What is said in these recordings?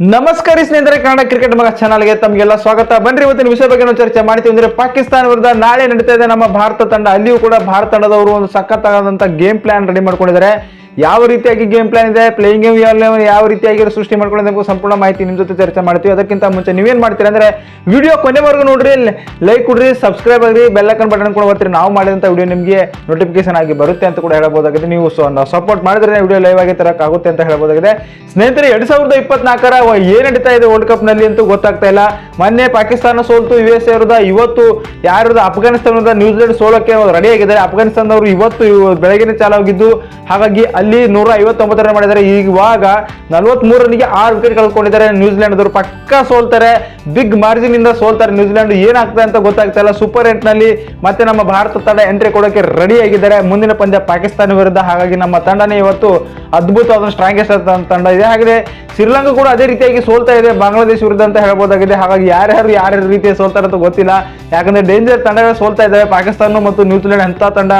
ನಮಸ್ಕಾರ ಸ್ನೇಹಿತರೆ, ಕನ್ನಡ ಕ್ರಿಕೆಟ್ ಮಗ ಚಾನಲ್ಗೆ ತಮಗೆಲ್ಲ ಸ್ವಾಗತ. ಬನ್ರಿ, ಇವತ್ತಿನ ವಿಷಯ ಬಗ್ಗೆ ನಾವು ಚರ್ಚೆ ಮಾಡ್ತೀವಿ. ಅಂದ್ರೆ ಪಾಕಿಸ್ತಾನ ವಿರುದ್ಧ ನಾಳೆ ನಡೀತಾ ಇದೆ ನಮ್ಮ ಭಾರತ ತಂಡ. ಅಲ್ಲಿಯೂ ಕೂಡ ಭಾರತ ತಂಡದವರು ಒಂದು ಸಖತ್ತಾದಂತ ಗೇಮ್ ಪ್ಲಾನ್ ರೆಡಿ ಮಾಡ್ಕೊಂಡಿದ್ದಾರೆ. ಯಾವ ರೀತಿಯಾಗಿ ಗೇಮ್ ಪ್ಲಾನ್ ಇದೆ ಪ್ಲೇಯಿಂಗ್ ಗೇಮ್ ಯಾವ ರೀತಿಯಾಗಿ ಸೃಷ್ಟಿ ಮಾಡ್ಕೊಂಡಿದೆ ಸಂಪೂರ್ಣ ಮಾಹಿತಿ ನಿಮ್ಮ ಜೊತೆ ಚರ್ಚೆ ಮಾಡ್ತೀವಿ. ಅದಕ್ಕಿಂತ ಮುಂಚೆ ನೀವೇನು ಮಾಡ್ತೀರಾ ಅಂದ್ರೆ ವಿಡಿಯೋ ಕೊನೆವರೆಗೂ ನೋಡ್ರಿ ಲೈಕ್ ಕೊಡ್ರಿ ಸಬ್ಸ್ಕ್ರೈಬ್ ಆಗ್ರಿ ಬೆಲ್ಲೈಕನ್ ಬಟನ್ ಕೂಡ ಬರ್ತೀರಿ ನಾವು ಮಾಡಿದಂಥ ವಿಡಿಯೋ ನಿಮಗೆ ನೋಟಿಫಿಕೇಶನ್ ಆಗಿ ಬರುತ್ತೆ ಅಂತ ಕೂಡ ಹೇಳಬಹುದಾಗಿದೆ. ನೀವು ಸಪೋರ್ಟ್ ಮಾಡಿದ್ರೆ ವಿಡಿಯೋ ಲೈವ್ ಆಗಿ ತರಕ್ಕಾಗುತ್ತೆ ಅಂತ ಹೇಳಬಹುದಾಗಿದೆ. ಸ್ನೇಹಿತರೆ, ಎರಡು ಸಾವಿರದ ಇಪ್ಪತ್ನಾಲ್ಕರ ಏನು ನಡೀತಾ ಇದೆ ವರ್ಲ್ಡ್ ಕಪ್ನಲ್ಲಿ ಅಂತೂ ಗೊತ್ತಾಗ್ತಾ ಇಲ್ಲ. ಮೊನ್ನೆ ಪಾಕಿಸ್ತಾನ ಸೋಲ್ತು ಯು ಎಸ್ ಎ ಇವತ್ತು ಯಾರು ಅಫ್ಘಾನಿಸ್ತಾನ ವಿರುದ್ಧ ನ್ಯೂಜಿಲೆಂಡ್ ಸೋಲಕ್ಕೆ ರೆಡಿ ಆಗಿದ್ದಾರೆ. ಅಫ್ಘಾನಿಸ್ತಾನದವರು ಇವತ್ತು ಬೆಳಗಿನ ಚಾಲಾಗಿದ್ದು ಹಾಗಾಗಿ ಅಲ್ಲಿ ನೂರ ಐವತ್ತೊಂಬತ್ತು ರನ್ ಮಾಡಿದ್ದಾರೆ. ಇವಾಗ ನಲವತ್ಮೂರು ರನ್ಗೆ ಆರು ವಿಕೆಟ್ ಕಳ್ಕೊಂಡಿದ್ದಾರೆ. ನ್ಯೂಜಿಲೆಂಡ್ ಪಕ್ಕ ಸೋಲ್ತಾರೆ. ಬಿಗ್ ಮಾರ್ಜಿನ್ ಇಂದ ಸೋಲ್ತಾರೆ. ನ್ಯೂಜಿಲೆಂಡ್ ಏನಾಗ್ತದೆ ಅಂತ ಗೊತ್ತಾಗ್ತಾ ಇಲ್ಲ. ಸೂಪರ್ ಎಂಟ್ನಲ್ಲಿ ಮತ್ತೆ ನಮ್ಮ ಭಾರತ ತಂಡ ಎಂಟ್ರಿ ಕೊಡೋಕೆ ರೆಡಿ ಆಗಿದ್ದಾರೆ. ಮುಂದಿನ ಪಂದ್ಯ ಪಾಕಿಸ್ತಾನ ವಿರುದ್ಧ. ಹಾಗಾಗಿ ನಮ್ಮ ತಂಡನೇ ಇವತ್ತು ಅದ್ಭುತವಾದ ಸ್ಟ್ರಾಂಗೆಸ್ಟ್ ತಂಡ ಇದೆ. ಹಾಗೆ ಶ್ರೀಲಂಕಾ ಕೂಡ ಅದೇ ರೀತಿಯಾಗಿ ಸೋಲ್ತಾ ಇದೆ. ಬಾಂಗ್ಲಾದೇಶ ವಿರುದ್ಧ ಅಂತ ಹೇಳ್ಬೋದಾಗಿದೆ ಹಾಗಾಗಿ ಯಾರ್ಯಾರು ಯಾರ್ಯಾರ ರೀತಿಯ ಸೋಲ್ತಾರೆ ಅಂತ ಗೊತ್ತಿಲ್ಲ. ಯಾಕಂದ್ರೆ ಡೇಂಜರ್ ತಂಡಗಳು ಸೋಲ್ತಾ ಇದ್ದಾವೆ ಪಾಕಿಸ್ತಾನ ಮತ್ತು ನ್ಯೂಜಿಲೆಂಡ್ ಅಂತ ತಂಡ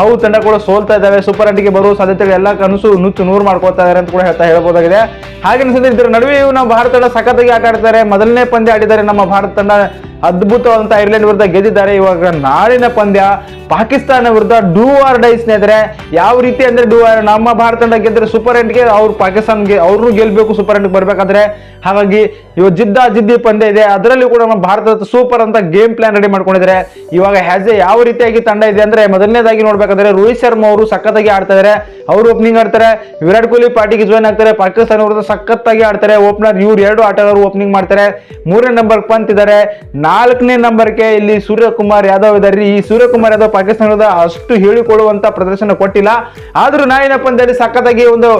ಅವು ತಂಡ ಕೂಡ ಸೋಲ್ತಾ ಇದ್ದಾವೆ. ಸೂಪರ್ ಅಂಟಿಗೆ ಬರುವ ಸಾಧ್ಯತೆಗಳು ಎಲ್ಲ ಕನಸು ನುಚ್ಚು ನೂರು ಮಾಡ್ಕೊತಾ ಇದ್ದಾರೆ ಅಂತ ಕೂಡ ಹೇಳ್ತಾ ಹೇಳ್ಬೋದಾಗಿದೆ. ಹಾಗೆ ಇದರ ನಡುವೆ ನಮ್ಮ ಭಾರತ ತಂಡ ಸಖತ್ತಾಗಿ ಆಟ ಆಡ್ತಾರೆ. ಮೊದಲನೇ ಪಂದ್ಯ ಆಡಿದ್ದಾರೆ ನಮ್ಮ ಭಾರತ ತಂಡ. ಅದ್ಭುತವಾದಂತ ಐರ್ಲೆಂಡ್ ವಿರುದ್ಧ ಗೆದ್ದಿದ್ದಾರೆ. ಇವಾಗ ನಾಳಿನ ಪಂದ್ಯ ಪಾಕಿಸ್ತಾನ ವಿರುದ್ಧ ಡೂ ಆರ್ ಡೈ ಸ್ನೇಹಿತರೆ. ಯಾವ ರೀತಿ ಅಂದ್ರೆ ಡೂ ಆರ್ ನಮ್ಮ ಭಾರತ ತಂಡ ಗೆದ್ದರೆ ಸೂಪರ್ ಎಂಟ್ಗೆ ಅವ್ರು ಪಾಕಿಸ್ತಾನ್ಗೆ ಅವ್ರು ಗೆಲ್ಬೇಕು ಸೂಪರ್ ಎಂಟ್ಗೆ ಬರ್ಬೇಕಾದ್ರೆ. ಹಾಗಾಗಿ ಇವಾಗ ಜಿದ್ದ ಜಿದ್ದಿ ಪಂದ್ಯ ಇದೆ. ಅದರಲ್ಲಿ ಕೂಡ ನಮ್ಮ ಭಾರತ ಸೂಪರ್ ಅಂತ ಗೇಮ್ ಪ್ಲಾನ್ ರೆಡಿ ಮಾಡ್ಕೊಂಡಿದ್ದಾರೆ. ಇವಾಗ ಹ್ಯಾಸ್ ಎ ಯಾವ ರೀತಿಯಾಗಿ ತಂಡ ಇದೆ ಅಂದ್ರೆ ಮೊದಲನೇದಾಗಿ ನೋಡ್ಬೇಕಾದ್ರೆ ರೋಹಿತ್ ಶರ್ಮಾ ಅವರು ಸಖತ್ತಾಗಿ ಆಡ್ತಾ ಇದಾರೆ ಅವರು ಓಪನಿಂಗ್ ಆಡ್ತಾರೆ. ವಿರಾಟ್ ಕೊಹ್ಲಿ ಪಾರ್ಟಿಗೆ ಜಾಯ್ನ್ ಆಗ್ತಾರೆ. ಪಾಕಿಸ್ತಾನ ವಿರುದ್ಧ ಸಖತ್ತಾಗಿ ಆಡ್ತಾರೆ. ಓಪನರ್ ಇವ್ರು ಎರಡು ಆಟಗಾರರು ಓಪನಿಂಗ್ ಮಾಡ್ತಾರೆ. ಮೂರನೇ ನಂಬರ್ ಪಂತ್ ಇದ್ದಾರೆ. ನಾಲ್ಕನೇ ನಂಬರ್ಗೆ ಇಲ್ಲಿ ಸೂರ್ಯಕುಮಾರ್ ಯಾದವ್ ಇದ್ದಾರೆ ಈ ಸೂರ್ಯಕುಮಾರ್ ಯಾದವ್ ಪಾಕಿಸ್ತಾನದ ಅಷ್ಟು ಹೇಳಿಕೊಳ್ಳುವಂತ ಪ್ರದರ್ಶನ ಕೊಟ್ಟಿಲ್ಲ. ಆದ್ರೂ ನಾ ಏನಪ್ಪ ಅಂದ್ರೆ, ಸಖತ್ತಾಗಿ ಒಂದು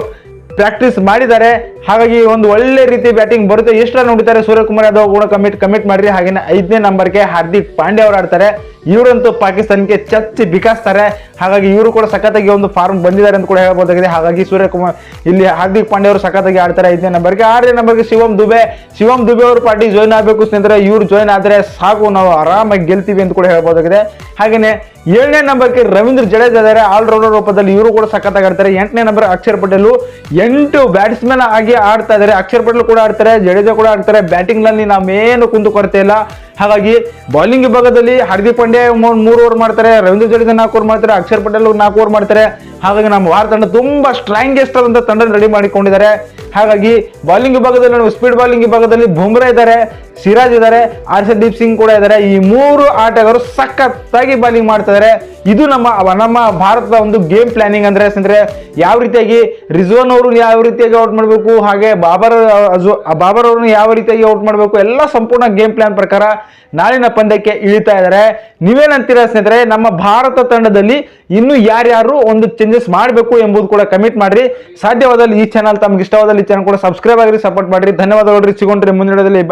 ಪ್ರಾಕ್ಟೀಸ್ ಮಾಡಿದ್ದಾರೆ. ಹಾಗಾಗಿ ಒಂದು ಒಳ್ಳೆ ರೀತಿ ಬ್ಯಾಟಿಂಗ್ ಬರುತ್ತೆ. ಎಷ್ಟು ರನ್ ಹೊಡಿತಾರೆ ಸೂರ್ಯಕುಮಾರ್ ಯಾದವ್ ಕೂಡ ಕಮಿಟ್ ಕಮಿಟ್ ಮಾಡ್ರಿ. ಹಾಗೇನೆ ಐದನೇ ನಂಬರ್ಗೆ ಹಾರ್ದಿಕ್ ಪಾಂಡೆ ಅವರು ಆಡ್ತಾರೆ. ಇವರಂತೂ ಪಾಕಿಸ್ತಾನಕ್ಕೆ ಚಚ್ಚಿ ಬಿಕಾಸ್ತಾರೆ. ಹಾಗಾಗಿ ಇವರು ಕೂಡ ಸಖತ್ತಾಗಿ ಒಂದು ಫಾರ್ಮ್ ಬಂದಿದ್ದಾರೆ ಅಂತ ಕೂಡ ಹೇಳ್ಬೋದಾಗಿದೆ. ಹಾಗಾಗಿ ಸೂರ್ಯಕುಮಾರ್ ಇಲ್ಲಿ ಹಾರ್ದಿಕ್ ಪಾಂಡೆ ಅವರು ಸಖತ್ತಾಗಿ ಆಡ್ತಾರೆ ಐದನೇ ನಂಬರ್ಗೆ ಆರನೇ ನಂಬರ್ಗೆ ಶಿವಮ್ ದುಬೆ. ಶಿವಮ್ ದುಬೆ ಅವರು ಪಾರ್ಟಿ ಜಾಯ್ನ್ ಆಗಬೇಕು ಸ್ನೇಹಿತರೆ. ಇವ್ರು ಜಾಯ್ನ್ ಆದರೆ ಸಾಕು. ನಾವು ಆರಾಮಾಗಿ ಗೆಲ್ತೀವಿ ಅಂತ ಕೂಡ ಹೇಳ್ಬೋದಾಗಿದೆ. ಹಾಗೇನೆ ಏಳನೇ ನಂಬರ್ಗೆ ರವೀಂದ್ರ ಜಡೇಜಾ ಇದ್ದಾರೆ. ಆಲ್ರೌಂಡರ್ ರೂಪದಲ್ಲಿ ಇವರು ಕೂಡ ಸಖತ್ತಾಗಿ ಆಡ್ತಾರೆ. ಎಂಟನೇ ನಂಬರ್ ಅಕ್ಷರ್ ಪಟೇಲ್ ಎಂಟು ಬ್ಯಾಟ್ಸ್ಮನ್ ಆಗಿ ಆಡ್ತಾ ಇದ್ದಾರೆ. ಅಕ್ಷರ್ ಪಟೇಲ್ ಕೂಡ ಆಡ್ತಾರೆ, ಜಡೇಜಾ ಕೂಡ ಆಡ್ತಾರೆ. ಬ್ಯಾಟಿಂಗ್ನಲ್ಲಿ ನಾವೇನು ಕುಂದು ಕೊರತೆ ಇಲ್ಲ. ಹಾಗಾಗಿ ಬೌಲಿಂಗ್ ವಿಭಾಗದಲ್ಲಿ ಹಾರ್ದಿಕ್ ಪಾಂಡ್ಯ ಮೂರು ಓವರ್ ಮಾಡ್ತಾರೆ, ರವೀಂದ್ರ ಜಡೇಜಾ ನಾಲ್ಕು ಓವರ್ ಮಾಡ್ತಾರೆ, ಅಕ್ಷರ್ ಪಟೇಲ್ ನಾಲ್ಕು ಓವರ್ ಮಾಡ್ತಾರೆ. ಹಾಗಾಗಿ ನಮ್ಮ ಭಾರತ ತಂಡ ತುಂಬಾ ಸ್ಟ್ರಾಂಗೆಸ್ಟ್ ಆದಂತ ತಂಡ ರೆಡಿ ಮಾಡಿಕೊಂಡಿದ್ದಾರೆ. ಹಾಗಾಗಿ ಬೌಲಿಂಗ್ ವಿಭಾಗದಲ್ಲಿ ನಾವು ಸ್ಪೀಡ್ ಬೌಲಿಂಗ್ ವಿಭಾಗದಲ್ಲಿ ಬುಮ್ರಾ ಇದ್ದಾರೆ, ಸಿರಾಜ್ ಇದ್ದಾರೆ ಹರ್ಷದೀಪ್ ಸಿಂಗ್ ಕೂಡ ಇದ್ದಾರೆ. ಈ ಮೂರು ಆಟಗಾರರು ಸಖತ್ತಾಗಿ ಬೌಲಿಂಗ್ ಮಾಡ್ತಾ ಇದ್ದಾರೆ. ಇದು ನಮ್ಮ ನಮ್ಮ ಭಾರತದ ಒಂದು ಗೇಮ್ ಪ್ಲಾನಿಂಗ್ ಅಂದ್ರೆ ಅಂದ್ರೆ ಯಾವ ರೀತಿಯಾಗಿ ರಿಜ್ವಾನ್ ಅವರು ಯಾವ ರೀತಿಯಾಗಿ ಔಟ್ ಮಾಡಬೇಕು, ಹಾಗೆ ಬಾಬರ್ ಬಾಬರ್ ಅವ್ರನ್ನ ಯಾವ ರೀತಿಯಾಗಿ ಔಟ್ ಮಾಡಬೇಕು, ಎಲ್ಲ ಸಂಪೂರ್ಣ ಗೇಮ್ ಪ್ಲಾನ್ ಪ್ರಕಾರ ನಾಳಿನ ಪಂದ್ಯಕ್ಕೆ ಇಳಿತಾ ಇದ್ದಾರೆ. ನೀವೇನಂತೀರಾ ಸ್ನೇಹಿತರೆ, ನಮ್ಮ ಭಾರತ ತಂಡದಲ್ಲಿ ಇನ್ನು ಯಾರ್ಯಾರು ಒಂದು ಚೇಂಜಸ್ ಮಾಡಬೇಕು ಎಂಬುದು ಕೂಡ ಕಮಿಟ್ ಮಾಡ್ರಿ. ಸಾಧ್ಯವಾದಲ್ಲಿ ಈ ಚಾನಲ್ ತಮ್ಗೆ ಇಷ್ಟವಾದಲ್ಲಿ ಚಾನಲ್ ಕೂಡ ಸಬ್ಸ್ಕ್ರೈಬ್ ಆಗಿರಿ ಸಪೋರ್ಟ್ ಮಾಡ್ರಿ. ಧನ್ಯವಾದಗಳು ಸಿಗೊಂಡ್ರಿ ಮುಂದಿನ ಬಾಯ್